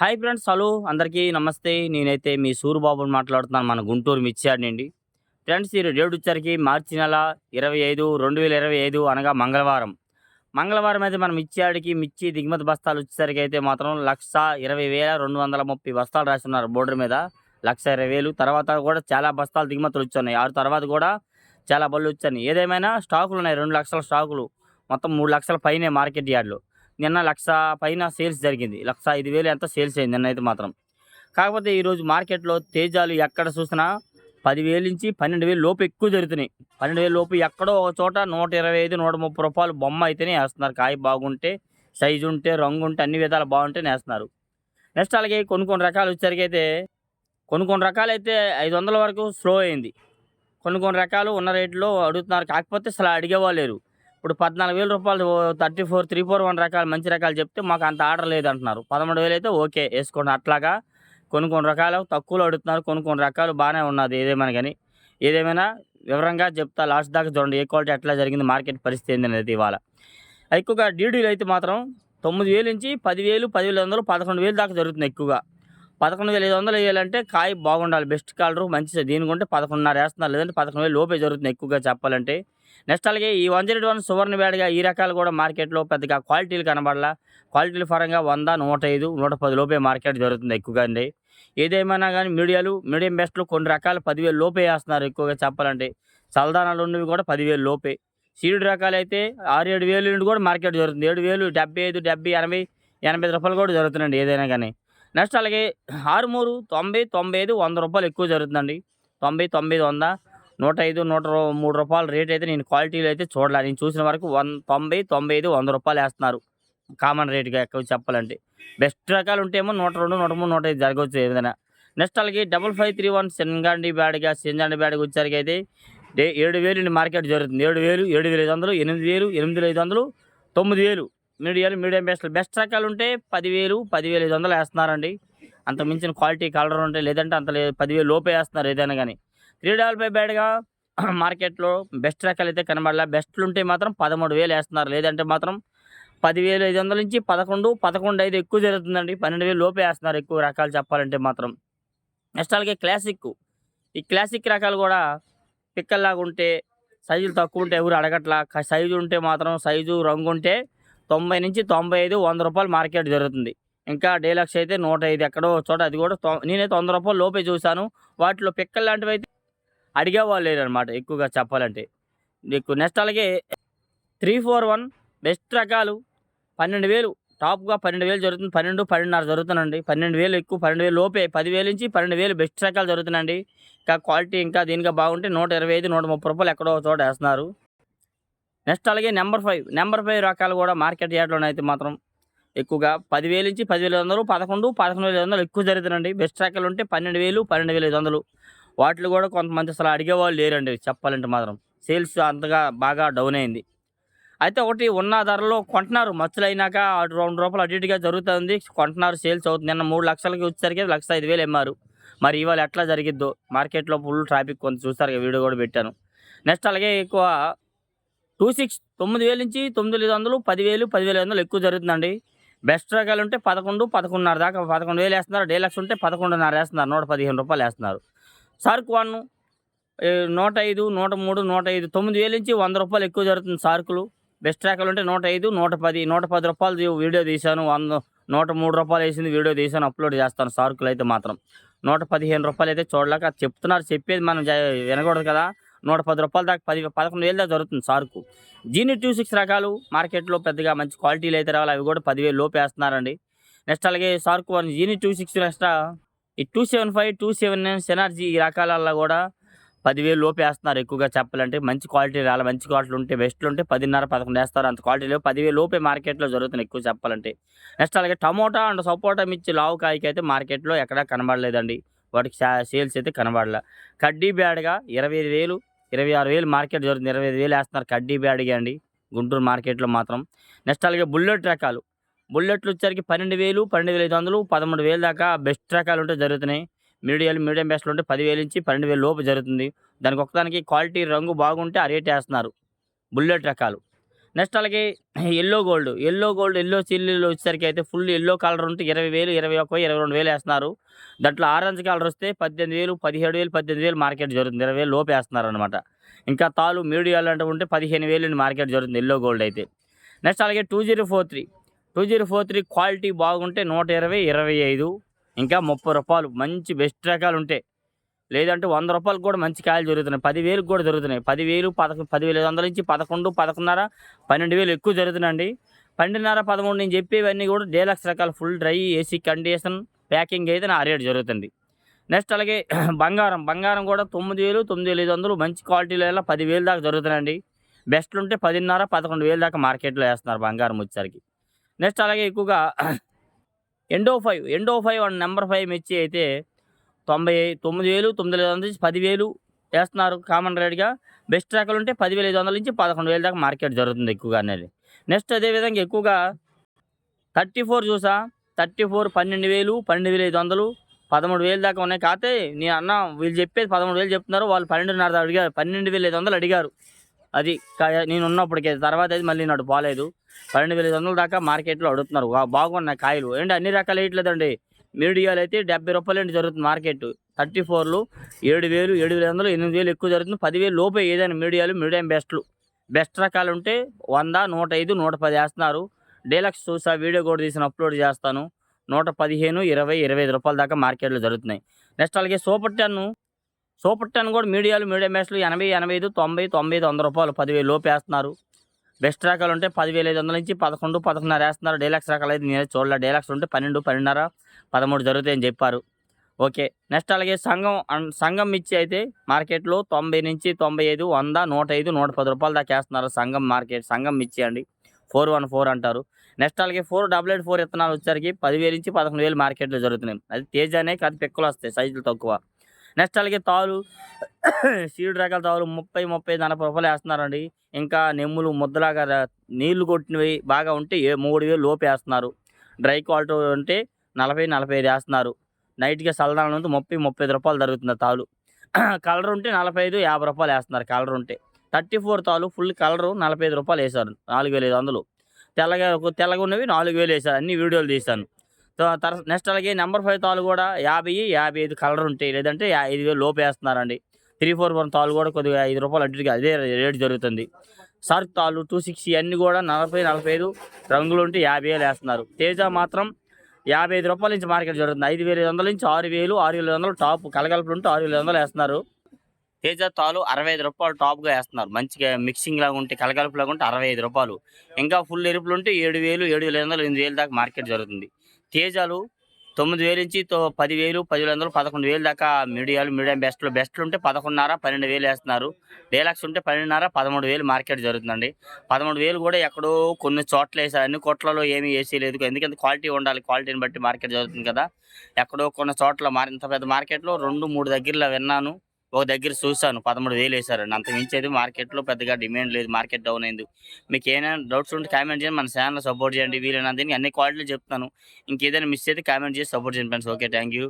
Hi friends hello. అందరికీ నమస్తే. నేనైతే మీ సూరిబాబుని మాట్లాడుతున్నాను. మన గుంటూరు మిర్చియాడ్ నుండి ఫ్రెండ్స్ ఈ డేట్ వచ్చరికి మార్చి నెల ఇరవై ఐదు రెండు వేల ఇరవై ఐదు అనగా మంగళవారం. మంగళవారం అయితే మనం మిర్చియాడికి మిర్చి దిగుమతి బస్తాలు వచ్చేసరికి అయితే మాత్రం లక్ష ఇరవై వేల రెండు వందల ముప్పై బస్తాలు రాస్తున్నారు బోర్డర్ మీద. లక్ష ఇరవై వేలు. తర్వాత కూడా చాలా బస్తాలు దిగుమతులు వచ్చున్నాయి ఆరు తర్వాత కూడా చాలా బళ్ళు వచ్చాయి. ఏదేమైనా స్టాకులు ఉన్నాయి. రెండు లక్షల స్టాకులు. మొత్తం మూడు లక్షల పైనే మార్కెట్ యార్డ్లో. నిన్న లక్ష పైన సేల్స్ జరిగింది. లక్ష ఐదు వేలు ఎంత సేల్స్ అయింది నిన్న అయితే మాత్రం. కాకపోతే ఈరోజు మార్కెట్లో తేజాలు ఎక్కడ చూసినా పదివేల నుంచి పన్నెండు వేలు లోపు ఎక్కువ జరుగుతున్నాయి. పన్నెండు వేలు లోపు ఎక్కడో ఒక చోట నూట ఇరవై ఐదు నూట ముప్పై రూపాయలు బొమ్మ అయితేనే వేస్తున్నారు. కాయ బాగుంటే సైజు ఉంటే రంగు ఉంటే అన్ని విధాలు బాగుంటే వేస్తున్నారు. నెక్స్ట్ అలాగే కొన్ని కొన్ని రకాలు వచ్చేసరికి అయితే కొన్ని కొన్ని రకాలు అయితే ఐదు వందల వరకు స్లో అయింది. కొన్ని కొన్ని రకాలు ఉన్న రేట్లో అడుగుతున్నారు. కాకపోతే అసలు అడిగేవాళ్ళు లేరు. ఇప్పుడు పద్నాలుగు వేల రూపాయలు thirty four three four one రకాలు మంచి రకాలు చెప్తే మాకు అంత ఆర్డర్ లేదు అంటున్నారు పదమూడు వేలు అయితే ఓకే వేసుకోండి. అట్లాగా కొన్ని కొన్ని రకాలు తక్కువలో అడుగుతున్నారు. కొన్ని కొన్ని రకాలు బాగానే ఉన్నది. ఏదేమైనా కానీ ఏదేమైనా వివరంగా చెప్తా. లాస్ట్ దాకా చూడండి ఏ క్వాలిటీ ఎట్లా జరిగింది మార్కెట్ పరిస్థితి ఏంది అనేది ఇవాళ. ఎక్కువగా డీడీలు అయితే మాత్రం తొమ్మిది వేలు నుంచి పదివేలు పదివేల వందలు పదకొండు వేలు దాకా జరుగుతుంది ఎక్కువగా. పదకొండు వేల ఐదు వందలు వేయాలంటే కాయ బాగుండాలి బెస్ట్ కలర్ మంచి దీని ఉంటే పదకొండున్నర వేస్తున్నారు. లేదంటే పదకొండు వేలు లోపే జరుగుతుంది ఎక్కువగా చెప్పాలంటే. నెక్స్ట్ అలాగే ఈ వన్ జీరో వన్ సువర్ణ వేడిగా ఈ రకాలు కూడా మార్కెట్లో పెద్దగా క్వాలిటీలు కనబడాల. క్వాలిటీల పరంగా వంద నూట ఐదు నూట పది లోపే మార్కెట్ జరుగుతుంది ఎక్కువగా అండి. ఏదేమైనా కానీ మీడియాలు మీడియం బెస్ట్లు కొన్ని రకాలు పదివేలు లోపే వేస్తున్నారు ఎక్కువగా చెప్పాలంటే. చల్దానాలు ఉన్నవి కూడా పదివేలు లోపే. సీడ్ రకాలు అయితే ఆరు ఏడు వేలు నుండి కూడా మార్కెట్ జరుగుతుంది. ఏడు వేలు డెబ్బై ఐదు డెబ్బై ఎనభై ఎనభై రూపాయలు కూడా జరుగుతుందండి ఏదైనా కానీ. నెక్స్ట్ అలాగే ఆరుమూరు తొంభై తొంభై ఐదు వంద రూపాయలు ఎక్కువ జరుగుతుందండి. తొంభై తొంభై వంద నూట ఐదు నూట రూ- మూడు రూపాయల రేట్ అయితే నేను క్వాలిటీలో అయితే చూడలేదు నేను చూసిన వరకు వన్ తొంభై తొంభై ఐదు వంద రూపాయలు వేస్తున్నారు. కామన్ రేట్గా ఎక్కువ చెప్పాలంటే. బెస్ట్ రకాలు ఉంటేమో నూట రెండు నూట మూడు నూట ఐదు జరగవచ్చు ఏదైనా. నెక్స్ట్ అలాగే డబల్ ఫైవ్ త్రీ వన్ శనగండి బ్యాడ్గా శనగండి బ్యాడ్గా వచ్చేసరికి అయితే డే ఏడు వేలు నుండి మార్కెట్ జరుగుతుంది. ఏడు వేలు ఏడు వేల ఐదు వందలు ఎనిమిది వేలు ఎనిమిది వేల ఐదు వందలు తొమ్మిది వేలు. మీడియాలు మీడియం బెస్ట్ బెస్ట్ రకాలు ఉంటే పదివేలు పదివేల ఐదు వందలు వేస్తున్నారండి. అంత మించిన క్వాలిటీ కలర్ ఉంటే లేదంటే అంత లేదు. పదివేలు లోపే వేస్తున్నారు ఏదైనా కానీ. త్రీ డబల్ ఫైవ్ బ్యాడ్గా మార్కెట్లో బెస్ట్ రకాలు అయితే కనబడలే. బెస్ట్లు ఉంటే మాత్రం పదమూడు వేలు వేస్తున్నారు. లేదంటే మాత్రం పదివేలు ఐదు వందల నుంచి పదకొండు పదకొండు ఐదు ఎక్కువ జరుగుతుందండి. పన్నెండు వేలు లోపే వేస్తున్నారు ఎక్కువ రకాలు చెప్పాలంటే మాత్రం. నెక్స్ట్ అలాగే క్లాసిక్. ఈ క్లాసిక్ రకాలు కూడా పిక్కల్లాగా ఉంటే సైజులు తక్కువ ఉంటే ఎవరు అడగట్లా. సైజు ఉంటే మాత్రం సైజు రంగు ఉంటే తొంభై నుంచి తొంభై ఐదు వంద రూపాయలు మార్కెట్ జరుగుతుంది. ఇంకా డీలక్స్ అయితే నూట ఐదు ఎక్కడో చోట అది కూడా నేనైతే వంద రూపాయలు లోపే చూశాను. వాటిలో పిక్కలు లాంటివి అయితే అడిగేవాళ్ళు లేరు అనమాట ఎక్కువగా చెప్పాలంటే. నీకు నెక్స్ట్ అలాగే త్రీ ఫోర్ వన్ బెస్ట్ రకాలు పన్నెండు వేలు టాప్గా పన్నెండు వేలు జరుగుతుంది. పన్నెండు పన్నెండున్నర జరుగుతుందండి. పన్నెండు వేలు ఎక్కువ పన్నెండు వేలు లోపే పదివేలు నుంచి పన్నెండు వేలు బెస్ట్ రకాలు జరుగుతున్నాయండి. ఇంకా క్వాలిటీ ఇంకా దీనిగా బాగుంటే నూట ఇరవై ఐదు నూట ముప్పై రూపాయలు ఎక్కడో చోట వేస్తున్నారు. నెక్స్ట్ అలాగే నెంబర్ ఫైవ్. నెంబర్ ఫైవ్ రకాలు కూడా మార్కెట్ యార్డ్లోనే అయితే మాత్రం ఎక్కువగా. పదివేలు నుంచి పదివేల ఐదు వందలు పదకొండు పదకొండు వేల ఐదు వందలు ఎక్కువ జరుగుతుందండి. బెస్ట్ రకాలు ఉంటే పన్నెండు వేలు పన్నెండు వేల ఐదు వందలు. వాటిలో కూడా కొంతమంది అసలు అడిగేవాళ్ళు లేరండి చెప్పాలంటే మాత్రం. సేల్స్ అంతగా బాగా డౌన్ అయింది. అయితే ఒకటి ఉన్న ధరలో కొంటున్నారు. మచ్చలు అయినాక అటు రెండు రూపాయలు అటు ఇటుగా జరుగుతుంది. కొంటున్నారు సేల్స్ అవుతుంది. నిన్న మూడు లక్షలకి వచ్చేసరికి లక్ష ఐదు వేలు ఎమ్మారు మరి ఇవాళ ఎట్లా జరిగిద్దో? మార్కెట్లో ఫుల్ ట్రాఫిక్ కొంత చూస్తారు వీడియో కూడా పెట్టాను. నెక్స్ట్ అలాగే ఎక్కువ టూ సిక్స్ తొమ్మిది వేల నుంచి తొమ్మిది ఐదు వందలు పదివేలు పదివేల ఐదు వందలు ఎక్కువ జరుగుతుందండి. బెస్ట్ రకాలు ఉంటే పదకొండు పదకొండున్నర దాకా పదకొండు వేలు వేస్తున్నారు. డీలక్స్ ఉంటే పదకొండున్నర వేస్తున్నారు. నూట పదిహేను రూపాయలు వేస్తున్నారు. సరుకు వన్ నూట ఐదు నూట మూడు నూట ఐదు తొమ్మిది వేల నుంచి వంద రూపాయలు ఎక్కువ జరుగుతుంది సరుకులు బెస్ట్ రకాలు ఉంటే నూట ఐదు నూట పది నూట పది రూపాయలు వీడియో తీశాను. వంద నూట మూడు రూపాయలు వేసింది వీడియో తీశాను అప్లోడ్ చేస్తాను సరుకులు అయితే మాత్రం. నూట పదిహేను రూపాయలు అయితే చూడలేక చెప్తున్నారు. చెప్పేది మనం జ- వినకూడదు కదా. నూట పది రూపాయల దాకా పది పదకొండు వేలు దాకా జరుగుతుంది సార్కు. జీని టూ సిక్స్ రకాలు మార్కెట్లో పెద్దగా మంచి క్వాలిటీలు అయితే రావాలి. అవి కూడా పదివేలు లోపు వేస్తున్నారండి. నెక్స్ట్ అలాగే సార్కు వన్ జీని టూ సిక్స్ నెక్స్ట్? ఈ two seven five two seven nine సెనార్జీ ఈ రకాలల్లో కూడా పదివేలు లోపు వేస్తున్నారు ఎక్కువగా చెప్పాలంటే. మంచి క్వాలిటీ రావాలి మంచి క్వాలిటీ ఉంటే బెస్ట్లు ఉంటే పదిన్నర పదకొండు వేస్తారు. అంత క్వాలిటీ లేవు. పదివేలు లోపే మార్కెట్లో జరుగుతుంది ఎక్కువ చెప్పాలంటే. నెక్స్ట్ అలాగే టమోటా అండ్ సపోటా మిర్చి లావు కాయకి అయితే మార్కెట్లో ఎక్కడా కనబడలేదండి. వాటికి సేల్స్ అయితే కనబడలే. కడ్డీ బ్యాడ్గా ఇరవై ఐదు వేలు ఇరవై ఆరు వేలు మార్కెట్ జరుగుతుంది. ఇరవై ఐదు వేలు వేస్తున్నారు. కడ్డీ బ్యాడ్గా అండి. గుంటూరు మార్కెట్లో మాత్రం. నెక్స్ట్ అలాగే బుల్లెట్ రకాలు. బుల్లెట్లు వచ్చరికి పన్నెండు వేలు పన్నెండు వేల ఐదు వందలు పదమూడు వేలు దాకా బెస్ట్ రకాలు ఉంటే జరుగుతున్నాయి. మీడియాలు మీడియం బెస్ట్లు ఉంటే పదివేలు నుంచి పన్నెండు వేలు లోపు జరుగుతుంది. దానికి ఒకదానికి క్వాలిటీ రంగు బాగుంటే ఆ రేట్ వేస్తున్నారు. బుల్లెట్ రకాలు. నెక్స్ట్ అలాగే yellow gold yellow gold yellow చిల్లీలు వచ్చేసరికి అయితే ఫుల్ ఎల్లో కలర్ ఉంటే ఇరవై వేలు ఇరవై ఒక్క ఇరవై రెండు వేలు వేస్తున్నారు. దాంట్లో ఆరెంజ్ కలర్ వస్తే పద్దెనిమిది వేలు పదిహేడు వేలు పద్దెనిమిది వేలు మార్కెట్ జరుగుతుంది. ఇరవై వేలు లోపు వేస్తున్నారు అనమాట ఇంకా తాలు మీడియాలు అంటే ఉంటే పదిహేను వేలు మార్కెట్ జరుగుతుంది ఎల్లో గోల్డ్ అయితే. నెక్స్ట్ అలాగే two zero four three two zero four three quality బాగుంటే నూట ఇరవై ఇరవై ఐదు. ఇంకా ముప్పై రూపాయలు మంచి బెస్ట్ రకాలు ఉంటాయి లేదంటే వంద రూపాయలకు కూడా మంచి కాయలు జరుగుతున్నాయి. పదివేలకు కూడా జరుగుతున్నాయి. పదివేలు పదకొ పదివేల ఐదు వందల నుంచి పదకొండు పదకొండున్నర పన్నెండు వేలు ఎక్కువ జరుగుతున్నాయండి పన్నెండున్నర పదమూడు నేను చెప్పేవన్నీ కూడా డేలక్స్ రకాల full dry AC condition packing అయితే నా రేట్ జరుగుతుంది. నెక్స్ట్ అలాగే బంగారం. బంగారం కూడా తొమ్మిది వేలు తొమ్మిది వేల ఐదు వందలు మంచి క్వాలిటీలో ఎలా పదివేలు దాకా జరుగుతున్నాయండి బెస్ట్లు ఉంటే పదిన్నర పదకొండు వేలు దాకా మార్కెట్లో వేస్తున్నారు బంగారం వచ్చేసరికి. నెక్స్ట్ అలాగే ఎక్కువగా ఎండో ఫైవ్ ఎండో ఫైవ్ అండ్ నెంబర్ ఫైవ్ మిర్చి అయితే తొంభై తొమ్మిది వేలు తొమ్మిది వేల నుంచి పదివేలు వేస్తున్నారు కామన్ రేట్గా. బెస్ట్ రకాలు ఉంటే పదివేల ఐదు వందల నుంచి పదకొండు వేల దాకా మార్కెట్ జరుగుతుంది ఎక్కువగా అనేది. నెక్స్ట్ అదేవిధంగా ఎక్కువగా థర్టీ ఫోర్ చూసా. థర్టీ ఫోర్ పన్నెండు వేలు పన్నెండు వేల ఐదు వందలు పదమూడు వేలు దాకా ఉన్నాయి. కాకపోతే నేను అన్న వీళ్ళు చెప్పేది పదమూడు వేలు చెప్తున్నారు. వాళ్ళు పన్నెండున్నర అడిగారు. పన్నెండు వేల ఐదు వందలు అడిగారు. అది కా- నేను ఉన్నప్పటికే తర్వాత అయితే మళ్ళీ నాడు బాగాలేదు పన్నెండు వేల ఐదు వందల దాకా మార్కెట్లో అడుగుతున్నారు. బాగున్నాయి కాయలు. ఏంటి అన్ని రకాలు వేయట్లేదండి మీడియాలు అయితే డెబ్బై రూపాయలు అండి జరుగుతుంది మార్కెట్. థర్టీ ఫోర్లు ఏడు వేలు ఏడు వేల వందలు ఎనిమిది వేలు ఎక్కువ జరుగుతుంది. పదివేలు లోపే ఏదైనా మీడియాలు మీడియం బెస్ట్లు. బెస్ట్ రకాలు ఉంటే వంద నూట ఐదు నూట పది వేస్తున్నారు. డీలక్స్ చూసా వీడియో కూడా తీసిన అప్లోడ్ చేస్తాను. నూట పదిహేను ఇరవై ఇరవై ఐదు రూపాయల దాకా మార్కెట్లో జరుగుతున్నాయి. నెక్స్ట్ అలాగే సూపర్ టెన్. సూపర్ టెన్ కూడా మీడియాలు మీడియం బెస్ట్లు ఎనభై ఎనభై ఐదు తొంభై తొంభై ఐదు వంద రూపాయలు పదివేలు లోపు వేస్తున్నారు. బెస్ట్ రకాలు ఉంటే పదివేల ఐదు వందల నుంచి పదకొండు పదకొండున్నర వేస్తున్నారు. డైలాక్స్ రకాలు అయితే నేను చూడలే. డైలాక్స్ ఉంటే పన్నెండు పన్నెండున్నర పదమూడు జరుగుతాయని చెప్పారు. ఓకే. నెక్స్ట్ అలాగే సంఘం సంఘం మిర్చి అయితే మార్కెట్లో తొంభై నుంచి తొంభై ఐదు వంద నూట ఐదు నూట పది రూపాయలు దాకా వేస్తున్నారు సంఘం మార్కెట్ సంఘం మిర్చి అండి. ఫోర్ వన్ ఫోర్ అంటారు. నెక్స్ట్ అలాగే ఫోర్ డబల్ ఎయిట్ ఫోర్ విత్తనాలు వచ్చేసరికి పదివేల నుంచి పదకొండు వేలు మార్కెట్లో జరుగుతున్నాయి. అది తేజానే కాదు పిక్కలు వస్తాయి సైజులు తక్కువ. నెక్స్ట్ అలాగే తాలు సీడ్ రకాల తాలు ముప్పై ముప్పై నలభై రూపాయలు వేస్తున్నారండి. ఇంకా నెమ్ములు ముద్దలాగా నీళ్ళు కొట్టినవి బాగా ఉంటే ఏ మూడు వేలు లోపు వేస్తున్నారు. డ్రై క్వాలిటీ ఉంటే నలభై నలభై ఐదు వేస్తున్నారు. నైట్గా చల్లదానం ఉంటే ముప్పై ముప్పై ఐదు రూపాయలు జరుగుతుంది తాలు. కలర్ ఉంటే నలభై ఐదు యాభై రూపాయలు వేస్తున్నారు కలర్ ఉంటే. థర్టీ ఫోర్ తాలు ఫుల్ కలరు నలభై ఐదు రూపాయలు వేశారు నాలుగు వేల ఐదు వందలు. తెల్లగా తెల్లగా ఉన్నవి నాలుగు వేలు వేశారు అన్ని వీడియోలు తీశాను. నెక్స్ట్ అలాగే నెంబర్ ఫైవ్ తాలు కూడా యాభై యాభై ఐదు కలర్ ఉంటాయి. లేదంటే ఐదు వేలు లోపు వేస్తున్నారండి త్రీ ఫోర్ వన్ తాలు కూడా కొద్దిగా ఐదు రూపాయలు అడ్డుగా అదే రేటు జరుగుతుంది. సర్క్ తాలు టూ సిక్స్టీ అన్నీ కూడా నలభై నలభై ఐదు రంగులు ఉంటే యాభై వేలు వేస్తున్నారు. తేజ మాత్రం యాభై ఐదు రూపాయల నుంచి మార్కెట్ జరుగుతుంది. ఐదు వేల ఐదు వందల నుంచి ఆరు వేలు ఆరు వేల వందలు టాప్ కలగలుపులు ఉంటే ఆరు వేల వందలు వేస్తున్నారు. తేజ తాలు అరవై ఐదు రూపాయలు టాప్గా వేస్తున్నారు. మంచిగా మిక్సింగ్ లాగా ఉంటే కలగలుపులాగా ఉంటే అరవై ఐదు రూపాయలు. ఇంకా ఫుల్ ఎరుపులు ఉంటే ఏడు వేలు ఏడు వేల వందలు ఎనిమిది వేలు దాకా మార్కెట్ జరుగుతుంది. తేజాలు తొమ్మిది వేలు నుంచి తో పదివేలు పదివేల వందలు పదకొండు వేలు దాకా మీడియాలు మీడియం బెస్ట్లు బెస్ట్లు ఉంటే పదకొండున్నర పన్నెండు వేలు వేస్తున్నారు. డేలక్స్ ఉంటే పన్నెండున్నర పదమూడు వేలు మార్కెట్ జరుగుతుందండి. పదమూడు వేలు కూడా ఎక్కడో కొన్ని చోట్ల వేసారు అన్ని కోట్లలో ఏమీ ఏసీ లేదు. ఎందుకంటే క్వాలిటీ ఉండాలి. క్వాలిటీని బట్టి మార్కెట్ జరుగుతుంది కదా. ఎక్కడో కొన్ని చోట్ల మార్ ఇంత పెద్ద మార్కెట్లో రెండు మూడు దగ్గరలో విన్నాను. ఒక దగ్గర చూశాను పదమూడు వేలు వేశారు. అంత మించేది మార్కెట్లో పెద్దగా డిమాండ్ లేదు మార్కెట్ డౌన్ అయింది. మీకు ఏమైనా డౌట్స్ ఉంటే కామెంట్ చేయండి మన ఛానల్ సపోర్ట్ చేయండి. వీలైనందుకు అన్ని క్వాలిటీలు చెప్తాను. ఇంకేదైనా మిస్ అయితే కామెంట్ చేసి సపోర్ట్ చేయండి ఫ్రెండ్స్. Okay thank you.